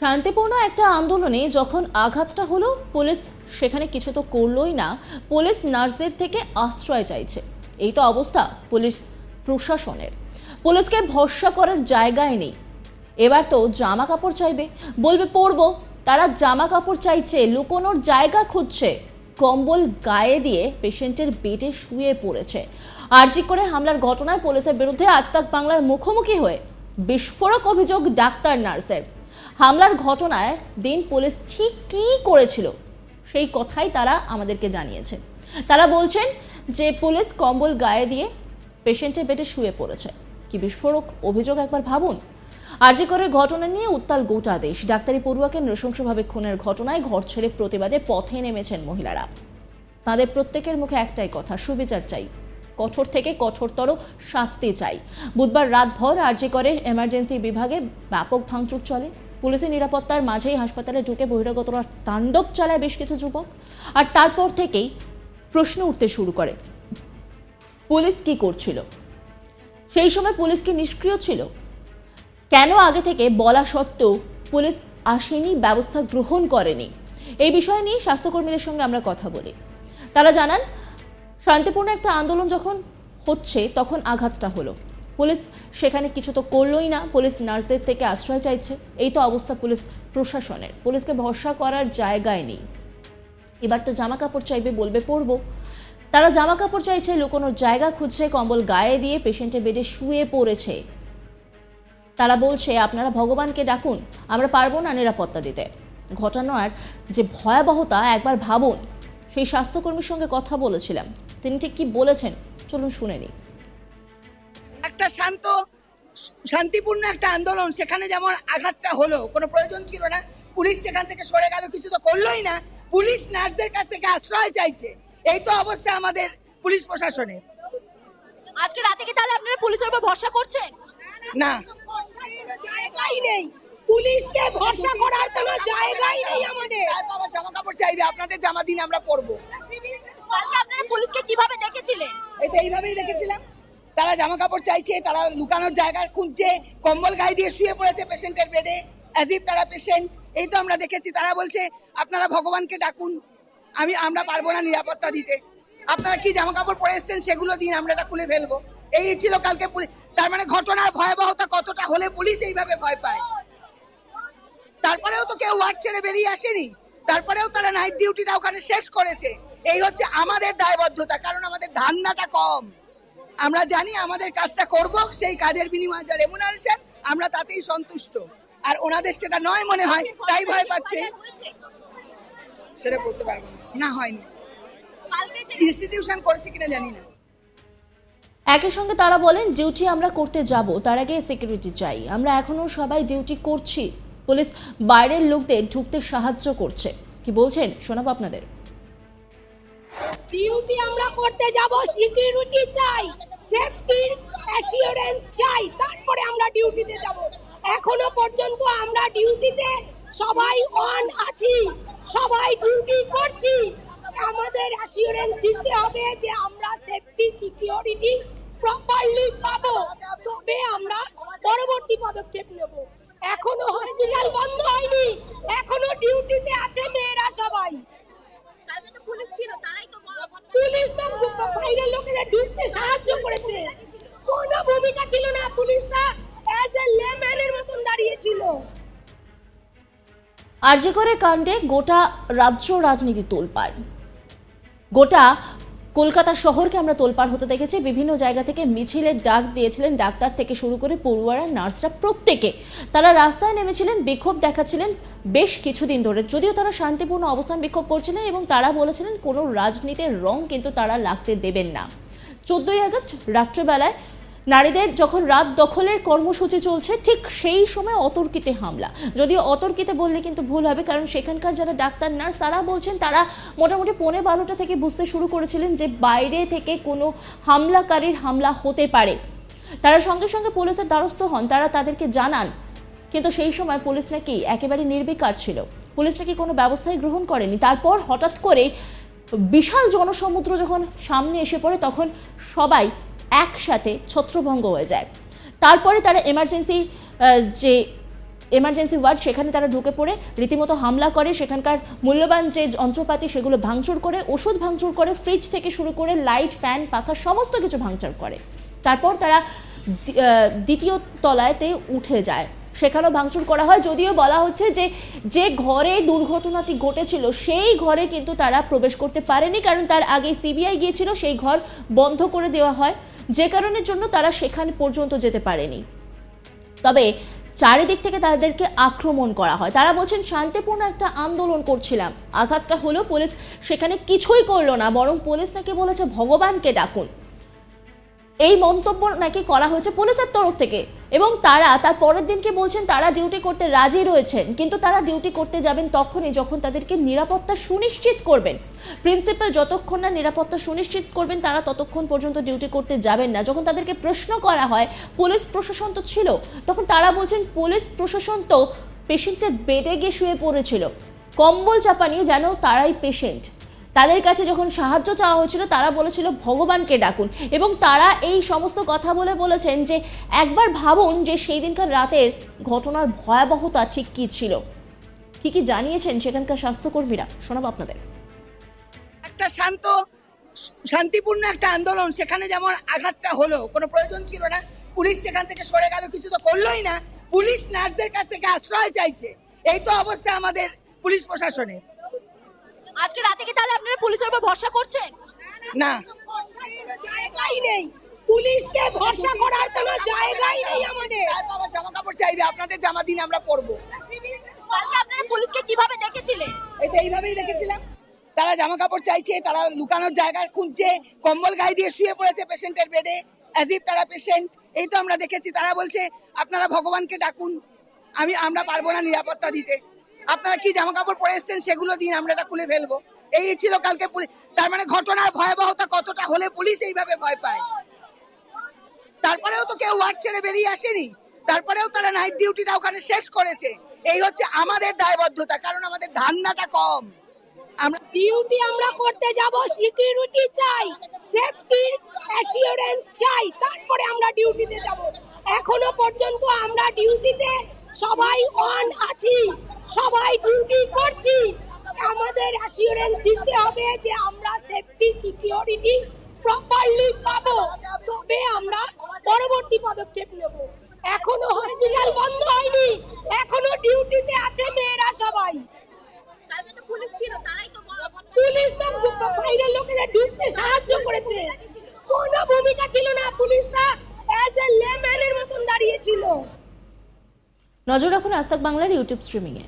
শান্তিপূর্ণ একটা আন্দোলনে যখন আঘাতটা হলো, পুলিশ সেখানে কিছু তো করলোই না। পুলিশ নার্সদের থেকে আশ্রয় চাইছে। এই তো অবস্থা পুলিশ প্রশাসনের। পুলিশকে ভরসা করার জায়গায় নেই। এবার তো জামা কাপড় চাইবে। বলবে, পরবো। তারা জামা কাপড় চাইছে, লুকোনোর জায়গা খুঁজছে। কম্বল গায়ে দিয়ে পেশেন্টের বেডে শুয়ে পড়েছে। আরজি করে হামলার ঘটনায় পুলিশের বিরুদ্ধে আজ তাক বাংলার মুখোমুখি হয়ে বিস্ফোরক অভিযোগ ডাক্তার নার্সের। হামলার ঘটনায় দিন পুলিশ ঠিক কী করেছিল, সেই কথাই তারা আমাদেরকে জানিয়েছে। তারা বলছেন যে পুলিশ কম্বল গায়ে দিয়ে পেশেন্টের বেডে শুয়ে পড়েছে। কি বিস্ফোরক অভিযোগ একবার ভাবুন। আরজি করের ঘটনা নিয়ে উত্তাল গোটা দেশ। ডাক্তারি পড়ুয়াকে নৃশংসভাবে খুনের ঘটনায় ঘর ছেড়ে প্রতিবাদে পথে নেমেছেন মহিলারা। তাদের প্রত্যেকের মুখে একটাই কথা, সুবিচার চাই। কঠোর থেকে কঠোরতর শাস্তি চাই। বুধবার রাতভর আরজি করের এমার্জেন্সি বিভাগে ব্যাপক ভাঙচুর চলে। পুলিশের নিরাপত্তার মাঝেই হাসপাতালে ঢুকে বহিরাগতরা তাণ্ডব চালায় বেশ কিছু যুবক। আর তারপর থেকেই প্রশ্ন উঠতে শুরু করে, পুলিশ কি করছিল? সেই সময় পুলিশ কি নিষ্ক্রিয় ছিল? কেন আগে থেকে বলা সত্ত্বেও পুলিশ আসেনি, ব্যবস্থা গ্রহণ করেনি? এই বিষয় নিয়ে স্বাস্থ্যকর্মীদের সঙ্গে আমরা কথা বলি। তারা জানান, শান্তিপূর্ণ একটা আন্দোলন যখন হচ্ছে, তখন আঘাতটা হলো। পুলিশ সেখানে কিছু তো করলোই না, পুলিশ নার্সের থেকে আশ্রয় চাইছে। এই তো অবস্থা পুলিশ প্রশাসনের। পুলিশকে ভরসা করার জায়গায় নেই। এবার তো জামা কাপড় চাইবে বলবে পরবো। তারা জামা কাপড় চাইছে, লুকোনোর জায়গা খুঁজছে, কম্বল গায়ে দিয়ে পেশেন্টের বেডে শুয়ে পড়েছে। তারা বলছে, আপনারা ভগবানকে ডাকুন, আমরা পারব না নিরাপত্তা দিতে। ঘটনার যে ভয়াবহতা, একবার ভাবুন। সেই স্বাস্থ্যকর্মীর সঙ্গে কথা বলেছিলাম। তিনি ঠিক কি বলেছেন, চলুন শুনে নিই। একটা শান্ত শান্তিপূর্ণ একটা আন্দোলন সেখানে যেমন আঘাতটা হলো কোনো প্রয়োজন ছিল না পুলিশ সেখান থেকে সরে গেল কিছু তো করলোই না পুলিশ নার্সদের কাছ থেকে আশ্রয় চাইছে। এই তো অবস্থা আমাদের পুলিশ প্রশাসনের। আজকে রাতে কি তাহলে আপনারা পুলিশের উপর ভরসা করছেন? না। জায়গাই নেই। পুলিশকে ভরসা করার কোনো জায়গাই নেই আমাদের। জামা কাপড় চাইবে আপনাদের জামা দিন আমরা পরবো। কালকে আপনারা পুলিশকে কীভাবে দেখেছিলেন? এই তো এইভাবেই দেখেছিলাম। তারা জামা কাপড় চাইছে, তারা লুকানোর জায়গা খুঁজছে, কম্বল গায়ে দিয়ে শুয়ে পড়েছে পেশেন্টের বেডে অ্যাজিভ তারা পেশেন্ট এই তো আমরা দেখেছি, তারা বলছে, আপনারা ভগবানকে ডাকুন, আমি, আমরা পারব না নিরাপত্তা দিতে। আপনারা কি জামা কাপড় পরে এসছেন, সেগুলো দিন, আমরা এটা খুলে ফেলব। এই ছিল কালকে তার মানে ঘটনার ভয়াবহতা কতটা হলে পুলিশ এইভাবে ভয় পায়? তারপরেও তো কেউ ওয়ার্ড ছেড়ে বেরিয়ে আসেনি। তারপরেও তারা নাইট ডিউটিটা ওখানে শেষ করেছে। এই হচ্ছে আমাদের দায়বদ্ধতা, কারণ আমাদের ধান্নাটা কম। আমরা জানি আমাদের কাজটা করব সেই কাজের বিনিময়ে যা রেমুনারেশন আমরা তাতেই সন্তুষ্ট। আর ওনাদের সেটা নয় মনে হয় তাই ভয় পাচ্ছে। সেটা বলতে পারব না। না হয়নি। ইনস্টিটিউশন করেছে কিনা জানি না। একই সঙ্গে তারা বলেন ডিউটি আমরা করতে যাব তার আগে সিকিউরিটি চাই। আমরা এখনও সবাই ডিউটি করছি। পুলিশ বাইরের লোকদের ঢুকতে সাহায্য করছে। কি বলছেন? শোনাবো আপনাদের। ডিউটি আমরা করতে যাব সিকিউরিটি চাই। সেফটির অ্যাসিওরেন্স চাই। তারপরে আমরা ডিউটিতে যাব। এখনও পর্যন্ত আমরা ডিউটিতে সবাই অন আছি। সবাই ডিউটি করছি। আমাদের অ্যাসিওরেন্স দিতে হবে যে আমরা সেফটি সিকিউরিটি প্রপারলি পাবো। তবে আমরা পরবর্তী পদক্ষেপ নেব। এখনও হসপিটাল বন্ধ হয়নি। এখনও ডিউটিতে আছে মেয়েরা সবাই। কালকে তো পুলিশ ছিল তারাই তো বাইরের লোকেদের ঢুকতে সাহায্য করেছে। ভূমিকা ছিল না, পুলিশরা অ্যাজ এ লেম্যানের মতন দাঁড়িয়েছিল কাণ্ডে গোটা রাজ্য রাজনীতি তোলপাড়। গোটা কলকাতা শহরকে আমরা তোলপাড় হতে দেখেছি। বিভিন্ন জায়গা থেকে মিছিলের ডাক দিয়েছিলেন ডাক্তার থেকে শুরু করে পড়ুয়ারা, নার্সরা প্রত্যেকে। তারা রাস্তায় নেমেছিলেন, বিক্ষোভ দেখাচ্ছিলেন বেশ কিছুদিন ধরে। যদিও তারা শান্তিপূর্ণ অবস্থান বিক্ষোভ করছিলেন এবং তারা বলেছিলেন কোনো রাজনীতির রং কিন্তু তারা লাগতে দেবেন না। চোদ্দই আগস্ট রাত্রেবেলায় নারীদের যখন রাত দখলের কর্মসূচি চলছে, ঠিক সেই সময় অতর্কিতে হামলা। যদিও অতর্কিতে বললে কিন্তু ভুল হবে, কারণ সেখানকার যারা ডাক্তার, নার্স, তারা বলছেন তারা মোটামুটি পৌনে বারোটা থেকে বুঝতে শুরু করেছিলেন যে বাইরে থেকে কোনো হামলাকারীর হামলা হতে পারে। তারা সঙ্গে সঙ্গে পুলিশের দ্বারস্থ হন। তারা তাদেরকে জানান কিন্তু সেই সময় পুলিশ নাকি একেবারে নির্বিকার ছিল। পুলিশ নাকি কোনো ব্যবস্থাই গ্রহণ করেনি। তারপর হঠাৎ করে বিশাল জনসমুদ্র যখন সামনে এসে পড়ে, তখন সবাই একসাথে ছত্রভঙ্গ হয়ে যায়। তারপরে তারা এমার্জেন্সি যে এমার্জেন্সি ওয়ার্ড সেখানে তারা ঢুকে পড়ে, রীতিমতো হামলা করে। সেখানকার মূল্যবান যে যন্ত্রপাতি, সেগুলো ভাঙচুর করে, ওষুধ ভাঙচুর করে ফ্রিজ থেকে শুরু করে লাইট ফ্যান পাখা, সমস্ত কিছু ভাঙচুর করে। তারপর তারা দ্বিতীয় তলায়তে উঠে যায়। সেখানেও ভাঙচুর করা হয়। যদিও বলা হচ্ছে যে যে ঘরে দুর্ঘটনাটি ঘটেছিল, সেই ঘরে কিন্তু তারা প্রবেশ করতে পারেনি, কারণ তার আগে সিবিআই গিয়েছিল, সেই ঘর বন্ধ করে দেওয়া হয়। যে কারণের জন্য তারা সেখানে পর্যন্ত যেতে পারেনি। তবে চারিদিক থেকে তাদেরকে আক্রমণ করা হয়। তারা বলছেন, শান্তিপূর্ণ একটা আন্দোলন করছিলাম। আঘাতটা হলো পুলিশ সেখানে কিছুই করল না, বরং পুলিশ নাকি বলেছে, ভগবানকে ডাকুন। এই মন্তব্য নাকি করা হয়েছে পুলিশের তরফ থেকে? এবং তারা, তার পরের দিনকে বলছেন তারা ডিউটি করতে রাজি রয়েছেন, কিন্তু তারা ডিউটি করতে যাবেন তখনই যখন তাদেরকে নিরাপত্তা সুনিশ্চিত করবেন। প্রিন্সিপাল যতক্ষণ না নিরাপত্তা সুনিশ্চিত করবেন, তারা ততক্ষণ পর্যন্ত ডিউটি করতে যাবেন না। যখন তাদেরকে প্রশ্ন করা হয়, পুলিশ প্রশাসন তো ছিল? তখন তারা বলছেন, পুলিশ প্রশাসন তো পেশেন্টের বেডে গিয়ে শুয়ে পড়েছিল। কম্বল চাপা নিয়ে যেন তারাই পেশেন্ট তাদের কাছে যখন সাহায্য চাওয়া হয়েছিল, তারা বলেছিল, ভগবানকে ডাকুন। এবং তারা এই সমস্ত কথা বলে বলেছেন যে, একবার ভাবুন যে সেই দিনকার রাতের ঘটনার ভয়াবহতা ঠিক কী ছিল? কি কি জানিয়েছেন সেখানকার স্বাস্থ্যকর্মীরা? শোনাবো আপনাদের। একটা শান্ত, শান্তিপূর্ণ একটা আন্দোলন, সেখানে যেমন আঘাতটা হলো, কোনো প্রয়োজন ছিল না। পুলিশ সেখান থেকে সরে গেল, কিছু তো করলোই না। পুলিশ নার্সদের কাছ থেকে আশ্রয় চাইছে। এই তো অবস্থা আমাদের পুলিশ প্রশাসনের। আজকে রাতে কি তাহলে আপনারা পুলিশের উপর ভরসা করছেন? না। জায়গাই নেই। পুলিশকে ভরসা করার কোনো জায়গাই নেই আমাদের। জামা কাপড় চাইবে আপনাদের জামা দিন আমরা পরবো। কালকে আপনারা পুলিশকে কীভাবে দেখেছিলেন? এই তো এইভাবেই দেখেছিলাম। তারা জামা কাপড় চাইছে তারা লুকানোর জায়গা খুঁজছে কম্বল গায়ে দিয়ে শুয়ে পড়েছে পেশেন্টের বেডে অ্যাজিভ তারা পেশেন্ট এই তো আমরা দেখেছি তারা বলছে আপনারা ভগবানকে ডাকুন আমি আমরা পারব না নিরাপত্তা দিতে। আপনারা কি জামা কাপড় পরে এসছেন সেগুলো দিন, আমরা এটা খুলে ফেলব। এই ছিল কালকে তার মানে ঘটনার ভয়াবহতা কতটা হলে পুলিশ এইভাবে ভয় পায়? তারপরেও তো কেউ ওয়ার্ড ছেড়ে বেরিয়ে আসেনি। তারপরেও তারা নাইট ডিউটিটা ওখানে শেষ করেছে। এই হচ্ছে আমাদের দায়বদ্ধতা, কারণ আমাদের ধান্নাটা কম। আমরা ডিউটি আমরা করতে যাব, সিকিউরিটি চাই, সেফটির অ্যাসিওরেন্স চাই, তারপরে আমরা ডিউটিতে যাব। এখনও পর্যন্ত আমরা ডিউটিতে সবাই অন আছি, সবাই ডিউটি করছি? আমাদের অ্যাসিওরেন্স দিতে হবে যে আমরা সেফটি সিকিউরিটি প্রপারলি পাবো। তবে আমরা পরবর্তী পদক্ষেপ নেব। এখনও হসপিটাল বন্ধ হয়নি, এখনও ডিউটিতে আছে মেয়েরা সবাই। পুলিশ তো বাইরের লোকেদের ঢুকতে সাহায্য করেছে। কোনো ভূমিকা ছিল না, পুলিশরা অ্যাজ এ লেম্যানের মতন দাঁড়িয়েছিল নজর রাখুন আস্তাক বাংলার ইউটিউব স্ট্রিমিংয়ে।